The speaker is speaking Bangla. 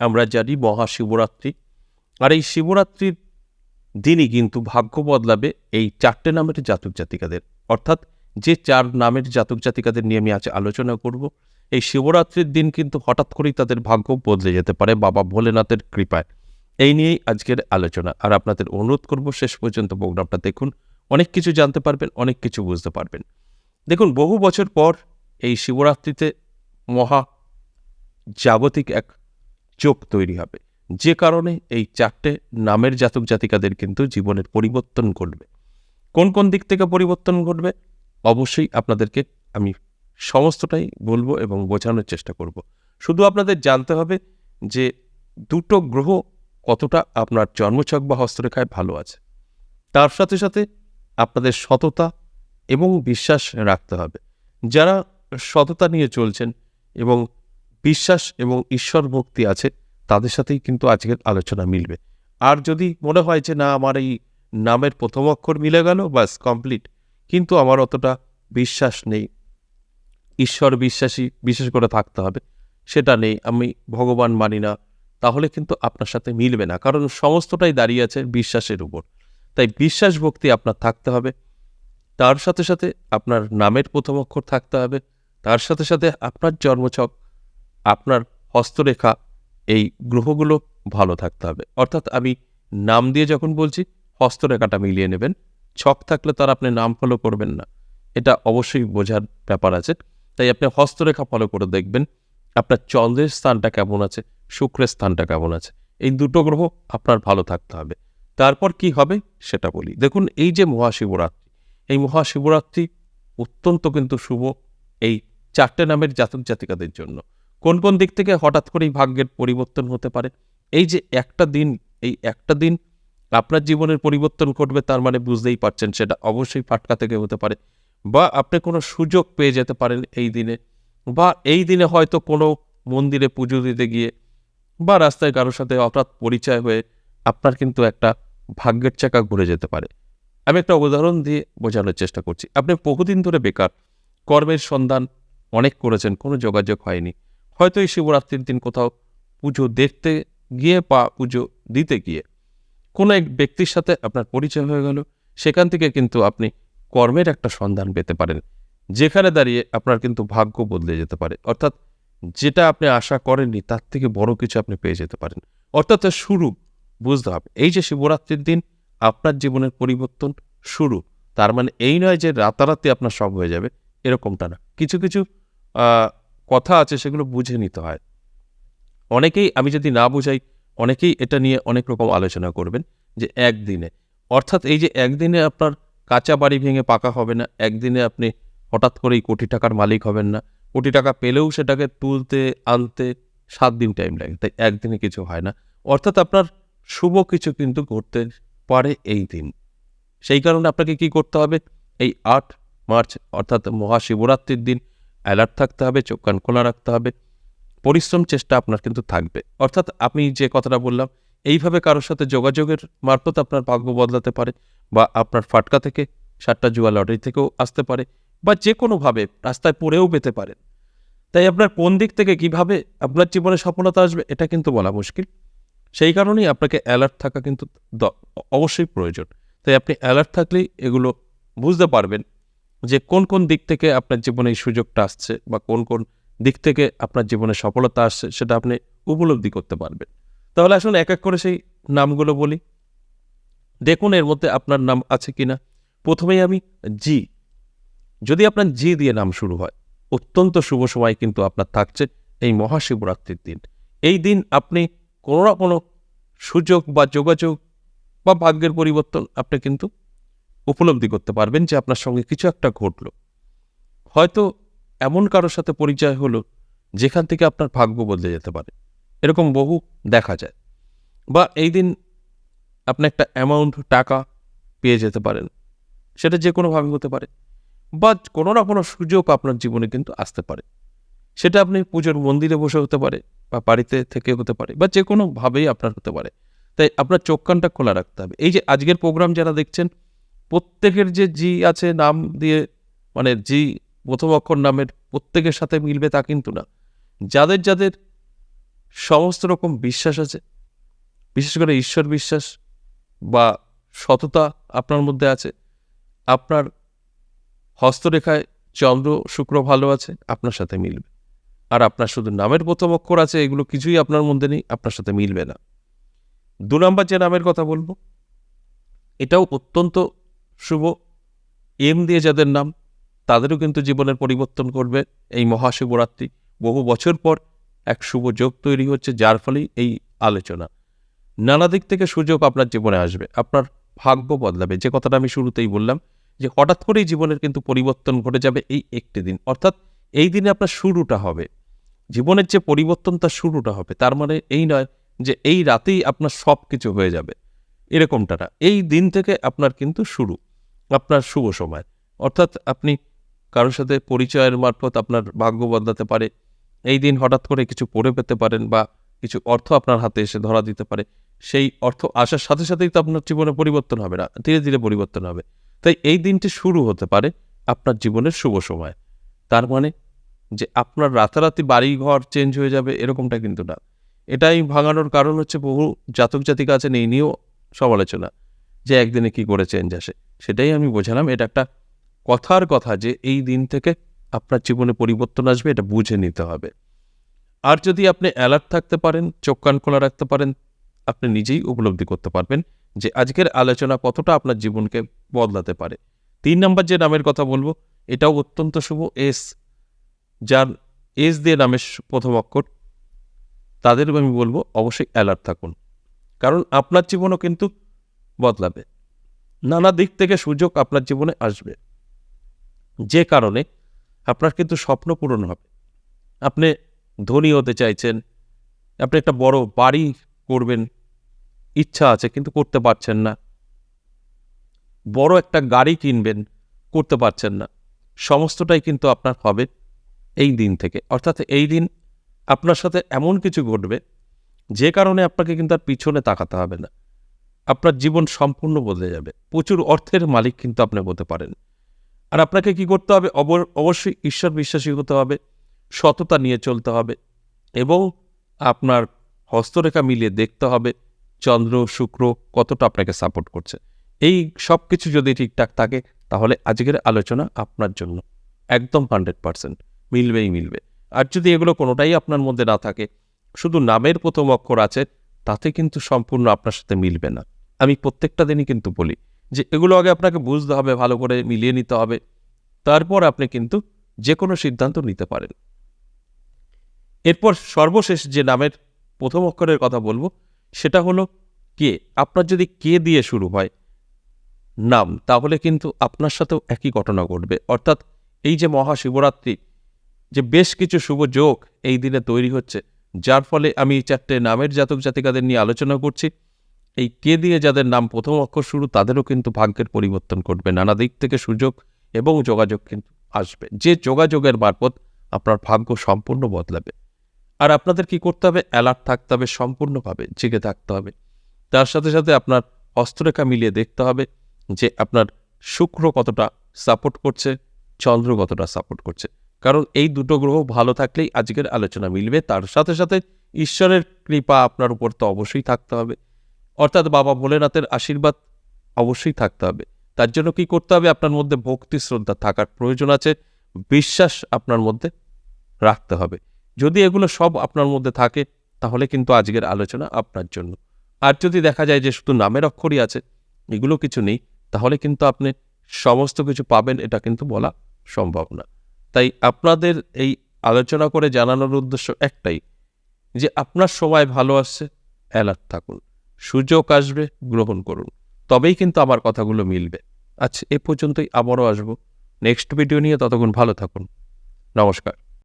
আমরা জানি মহাশিবরাত্রি। আর এই শিবরাত্রির দিনই কিন্তু ভাগ্য বদলাবে এই চারটে নামের জাতক জাতিকাদের। অর্থাৎ যে চার নামের জাতক জাতিকাদের নিয়ে আমি আজ আলোচনা করব, এই শিবরাত্রির দিন কিন্তু হঠাৎ করেই তাদের ভাগ্য বদলে যেতে পারে বাবা ভোলেনাথের কৃপায়। এই নিয়েই আজকের আলোচনা। আর আপনাদের অনুরোধ করব, শেষ পর্যন্ত প্রোগ্রামটা দেখুন। অনেক কিছু জানতে পারবেন, অনেক কিছু বুঝতে পারবেন। দেখুন, বহু বছর পর এই শিবরাত্রিতে মহা জাগতিক এক চোখ তৈরি হবে। যে কারণে এই চারটে নামের জাতক জাতিকাদের কিন্তু জীবনের পরিবর্তন ঘটবে। কোন কোন দিক থেকে পরিবর্তন ঘটবে? অবশ্যই আপনাদেরকে আমি সমস্তটাই বলব এবং বোঝানোর চেষ্টা করব। শুধু আপনাদের জানতে হবে যে দুটো গ্রহ কতটা আপনার জন্মছক বা হস্তরেখায় ভালো আছে। তার সাথে সাথে আপনাদের সততা এবং বিশ্বাস রাখতে হবে। যারা সততা নিয়ে চলছেন এবং বিশ্বাস এবং ঈশ্বর ভক্তি আছে, তাদের সাথেই কিন্তু আজকের আলোচনা মিলবে। আর যদি মনে হয় যে না, আমার এই নামের প্রথম অক্ষর মিলে গেল বাস কমপ্লিট কিন্তু আমার অতটা বিশ্বাস নেই। ঈশ্বর বিশ্বাসী বিশেষ করে থাকতে হবে, সেটা নেই। আমি ভগবান মানি না, তাহলে কিন্তু আপনার সাথে মিলবে না। কারণ সমস্তটাই দাঁড়িয়ে আছে বিশ্বাসের উপর। তাই বিশ্বাস ভক্তি আপনার থাকতে হবে। তার সাথে সাথে আপনার নামের প্রথম অক্ষর থাকতে হবে। তার সাথে সাথে আপনার জন্মছক আপনার হস্তরেখা, এই গ্রহগুলো ভালো থাকতে হবে। অর্থাৎ আমি নাম দিয়ে যখন বলছি, হস্তরেখাটা মিলিয়ে নেবেন। ছক থাকলে তার আপনি নাম ফলো করবেন না। এটা অবশ্যই বোঝার ব্যাপার আছে। তাই আপনি হস্তরেখা ফলো করে দেখবেন, আপনার চন্দ্রের স্থানটা কেমন আছে, শুক্রের স্থানটা কেমন আছে। এই দুটো গ্রহ আপনার ভালো থাকতে হবে। তারপর কি হবে সেটা বলি। দেখুন, এই যে মহাশিবরাত্রি, এই মহাশিবরাত্রি অত্যন্ত কিন্তু শুভ এই চারটে নামের জাতক জাতিকাদের জন্য। কোন কোন দিক থেকে হঠাৎ করেই ভাগ্যের পরিবর্তন হতে পারে? এই যে একটা দিন, এই একটা দিন আপনার জীবনের পরিবর্তন ঘটবে, তার মানে বুঝতেই পারছেন সেটা অবশ্যই ফাটকা থেকে হতে পারে। বা আপনি কোনো সুযোগ পেয়ে যেতে পারেন এই দিনে, বা এই দিনে হয়তো কোনো মন্দিরে পুজো দিতে গিয়ে, বা রাস্তায় কারোর সাথে হঠাৎ পরিচয় হয়ে আপনার কিন্তু একটা ভাগ্যের চাকা ঘুরে যেতে পারে। আমি একটা উদাহরণ দিয়ে বোঝানোর চেষ্টা করছি। আপনি বহুদিন ধরে বেকার, কর্মের সন্ধান অনেক করেছেন, কোনো যোগাযোগ হয়নি। হয়তো এই শিবরাত্রির দিন কোথাও পুজো দেখতে গিয়ে বা পুজো দিতে গিয়ে কোনো এক ব্যক্তির সাথে আপনার পরিচয় হয়ে গেল, সেখান থেকে কিন্তু আপনি কর্মের একটা সন্ধান পেতে পারেন, যেখানে দাঁড়িয়ে আপনার কিন্তু ভাগ্য বদলে যেতে পারে। অর্থাৎ যেটা আপনি আশা করেননি, তার থেকে বড় কিছু আপনি পেয়ে যেতে পারেন। অর্থাৎ শুরু, বুঝতে হবে, এই যে শিবরাত্রির দিন আপনার জীবনের পরিবর্তন শুরু, তার মানে এই নয় যে রাতারাতি আপনার সব হয়ে যাবে, এরকমটা না। কিছু কিছু কথা আছে সেগুলো বুঝে নিতে হয়। অনেকেই আমি যদি না বুঝাই, অনেকেই এটা নিয়ে অনেক রকম আলোচনা করবেন যে একদিনে। অর্থাৎ এই যে একদিনে আপনার কাঁচা বাড়ি ভেঙে পাকা হবে না, একদিনে আপনি হঠাৎ করেই কোটি টাকার মালিক হবেন না, কোটি টাকা পেলেও সেটাকে তুলতে, আনতে সাত দিন টাইম লাগে, তাই একদিনে কিছু হয় না। অর্থাৎ আপনার শুভ কিছু কিন্তু ঘটতে পারে এই দিন। সেই কারণে আপনাকে কি করতে হবে? এই আট মার্চ, অর্থাৎ মহাশিবরাত্রির দিন অ্যালার্ট থাকতে হবে, চোখ কান খোলা রাখতে হবে। পরিশ্রম চেষ্টা আপনার কিন্তু থাকবে। অর্থাৎ আমি যে কথাটা বললাম, এইভাবে কারোর সাথে যোগাযোগের মারফত আপনার ভাগ্য বদলাতে পারে বা আপনার ফাটকা থেকে সাতটা জুয়া লটারি থেকেও আসতে পারে বা যে কোনোভাবে রাস্তায় পড়েও পেতে পারেন। তাই আপনার কোন দিক থেকে কীভাবে আপনার জীবনে সফলতা আসবে, এটা কিন্তু বলা মুশকিল। সেই কারণেই আপনাকে অ্যালার্ট থাকা কিন্তু অবশ্যই প্রয়োজন। তাই আপনি অ্যালার্ট থাকলেই এগুলো বুঝতে পারবেন। যে কোন কোন দিক থেকে আপনার জীবনে এই সুযোগটা আসছে বা কোন কোন দিক থেকে আপনার জীবনে সফলতা আসছে সেটা আপনি উপলব্ধি করতে পারবেন। তাহলে আসুন এক এক করে সেই নামগুলো বলি। দেখুন এর মধ্যে আপনার নাম আছে কিনা। প্রথমেই আমি জি যদি আপনার জি দিয়ে নাম শুরু হয়, অত্যন্ত শুভ সময় কিন্তু আপনার থাকছে এই মহাশিবরাত্রির দিন। এই দিন আপনি কোনো না কোনো সুযোগ বা যোগাযোগ বা ভাগ্যের পরিবর্তন আপনি কিন্তু উপলব্ধি করতে পারবেন যে আপনার সঙ্গে কিছু একটা ঘটলো। হয়তো এমন কারোর সাথে পরিচয় হলো যেখান থেকে আপনার ভাগ্য বদলে যেতে পারে। এরকম বহু দেখা যায়। বা এই দিন আপনি একটা অ্যামাউন্ট টাকা পেয়ে যেতে পারেন। সেটা যে কোনোভাবে হতে পারে। বা কোনো না কোনো সুযোগ আপনার জীবনে কিন্তু আসতে পারে। সেটা আপনি পুজোর মন্দিরে বসে হতে পারে বা বাড়িতে থেকে হতে পারে বা যে কোনোভাবেই আপনার হতে পারে। তাই আপনার চোখ কানটা খোলা রাখতে হবে। এই যে আজকের প্রোগ্রাম যারা দেখছেন প্রত্যেকের যে জি আছে নাম দিয়ে মানে জি প্রথম অক্ষর নামের প্রত্যেকের সাথে মিলবে তা কিন্তু না। যাদের যাদের সমস্ত রকম বিশ্বাস আছে, বিশেষ করে ঈশ্বর বিশ্বাস বা সততা আপনার মধ্যে আছে, আপনার হস্তরেখায় চন্দ্র, শুক্র ভালো আছে, আপনার সাথে মিলবে। আর আপনার শুধু নামের প্রথম অক্ষর আছে, এগুলো কিছুই আপনার মধ্যে নেই, আপনার সাথে মিলবে না। দু নম্বর যে নামের কথা বলব, এটাও অত্যন্ত শুভ। এম দিয়ে যাদের নাম, তাদেরও কিন্তু জীবনের পরিবর্তন করবে এই মহাশিবরাত্রি। বহু বছর পর এক শুভ যোগ তৈরি হচ্ছে, যার ফলেই এই আলোচনা। নানা দিক থেকে সুযোগ আপনার জীবনে আসবে, আপনার ভাগ্য বদলাবে। যে কথাটা আমি শুরুতেই বললাম, যে হঠাৎ করেই জীবনের কিন্তু পরিবর্তন ঘটে যাবে এই একটি দিন। অর্থাৎ এই দিনে আপনার শুরুটা হবে। জীবনের যে পরিবর্তন, তার শুরুটা হবে। তার মানে এই নয় যে এই রাতেই আপনার সব কিছু হয়ে যাবে। এরকমটা না। এই দিন থেকে আপনার কিন্তু শুরু। আপনার শুভ সময়। অর্থাৎ আপনি কারোর সাথে পরিচয়ের মারফত আপনার ভাগ্য বদলাতে পারে। এই দিন হঠাৎ করে কিছু পড়ে পেতে পারেন বা কিছু অর্থ আপনার হাতে এসে ধরা দিতে পারে। সেই অর্থ আসার সাথে সাথেই তো আপনার জীবনে পরিবর্তন হবে না, ধীরে ধীরে পরিবর্তন হবে। তাই এই দিনটি শুরু হতে পারে আপনার জীবনের শুভ সময়। তার মানে যে আপনার রাতারাতি বাড়ি ঘর চেঞ্জ হয়ে যাবে এরকমটা কিন্তু না। এটাই ভাঙানোর কারণ হচ্ছে বহু জাতক জাতিকা আছেন, এই নিয়েও সমালোচনা যে একদিনে কি করে চেঞ্জ আসে। সেটাই আমি বোঝালাম। এটা একটা কথার কথা যে এই দিন থেকে আপনার জীবনে পরিবর্তন আসবে, এটা বুঝে নিতে হবে। আর যদি আপনি অ্যালার্ট থাকতে পারেন, চোখ কান খোলা রাখতে পারেন, আপনি নিজেই উপলব্ধি করতে পারবেন যে আজকের আলোচনা কতটা আপনার জীবনকে বদলাতে পারে। তিন নম্বর যে নামের কথা বলব, এটাও অত্যন্ত শুভ এস যার এস দিয়ে নামের প্রথম অক্ষর। তাদের আমি বলব, অবশ্যই অ্যালার্ট থাকুন। কারণ আপনার জীবনও কিন্তু বদলাবে। নানা দিক থেকে সুযোগ আপনার জীবনে আসবে। যে কারণে আপনার কিন্তু স্বপ্ন পূরণ হবে। আপনি ধনী হতে চাইছেন, আপনি একটা বড় বাড়ি করবেন, ইচ্ছা আছে কিন্তু করতে পারছেন না। বড় একটা গাড়ি কিনবেন, করতে পারছেন না। সমস্তটাই কিন্তু আপনার হবে এই দিন থেকে। অর্থাৎ এই দিন আপনার সাথে এমন কিছু ঘটবে, যে কারণে আপনাকে কিন্তু আর পিছনে তাকাতে হবে না। আপনার জীবন সম্পূর্ণ বদলে যাবে। প্রচুর অর্থের মালিক কিন্তু আপনি হতে পারেন। আর আপনাকে কি করতে হবে? অবশ্যই ঈশ্বর বিশ্বাসী হতে হবে, সততা নিয়ে চলতে হবে এবং আপনার হস্তরেখা মিলিয়ে দেখতে হবে চন্দ্র, শুক্র কতটা আপনাকে সাপোর্ট করছে। এই সব কিছু যদি ঠিকঠাক থাকে, তাহলে আজকের আলোচনা আপনার জন্য একদম হান্ড্রেড পারসেন্ট মিলবেই মিলবে। আর যদি এগুলো কোনোটাই আপনার মধ্যে না থাকে, শুধু নামের প্রথম অক্ষর আছে, তাতে কিন্তু সম্পূর্ণ আপনার সাথে মিলবে না। আমি প্রত্যেকটা দিনই কিন্তু বলি যে এগুলো আগে আপনাকে বুঝতে হবে, ভালো করে মিলিয়ে নিতে হবে। তারপর আপনি কিন্তু যে কোনো সিদ্ধান্ত নিতে পারেন। এরপর সর্বশেষ যে নামের প্রথম অক্ষরের কথা বলব, সেটা হলো কে। আপনার যদি কে দিয়ে শুরু হয় নাম, তাহলে কিন্তু আপনার সাথেও একই ঘটনা ঘটবে। অর্থাৎ এই যে মহাশিবরাত্রি, যে বেশ কিছু শুভ যোগ এই দিনে তৈরি হচ্ছে, যার ফলে আমি চারটে নামের জাতক জাতিকাদের নিয়ে আলোচনা করছি। এই কে দিয়ে যাদের নাম প্রথম অক্ষর শুরু, তাদেরও কিন্তু ভাগ্যের পরিবর্তন করবে নানা দিক থেকে সুযোগ এবং যোগাযোগ কিন্তু আসবে। যে যোগাযোগের মারফত আপনার ভাগ্য সম্পূর্ণ বদলাবে। আর আপনাদের কি করতে হবে? অ্যালার্ট থাকতে হবে, সম্পূর্ণভাবে জেগে থাকতে হবে। তার সাথে সাথে আপনার হস্তরেখা মিলিয়ে দেখতে হবে যে আপনার শুক্র কতটা সাপোর্ট করছে, চন্দ্র কতটা সাপোর্ট করছে। কারণ এই দুটো গ্রহ ভালো থাকলেই আজকের আলোচনা মিলবে। তার সাথে সাথে ঈশ্বরের কৃপা আপনার উপর তো অবশ্যই থাকতে হবে। অর্থাৎ বাবা ভোলেনাথের আশীর্বাদ অবশ্যই থাকতে হবে। তার জন্য কি করতে হবে? আপনার মধ্যে ভক্তি শ্রদ্ধা থাকার প্রয়োজন আছে। বিশ্বাস আপনার মধ্যে রাখতে হবে। যদি এগুলো সব আপনার মধ্যে থাকে, তাহলে কিন্তু আজকের আলোচনা আপনার জন্য। আর যদি দেখা যায় যে শুধু নামের অক্ষরই আছে, এগুলো কিছু নেই, তাহলে কিন্তু আপনি সমস্ত কিছু পাবেন, এটা কিন্তু বলা সম্ভব না। তাই আপনাদের এই আলোচনা করে জানানোর উদ্দেশ্য একটাই, যে আপনার সময় ভালো আসছে, অ্যালার্ট থাকুন। সুযোগ আসবে, গ্রহণ করুন। তবেই কিন্তু আমার কথাগুলো মিলবে। আচ্ছা এ পর্যন্তই আবারও আসব। নেক্সট ভিডিও নিয়ে ততক্ষণ ভালো থাকুন। নমস্কার।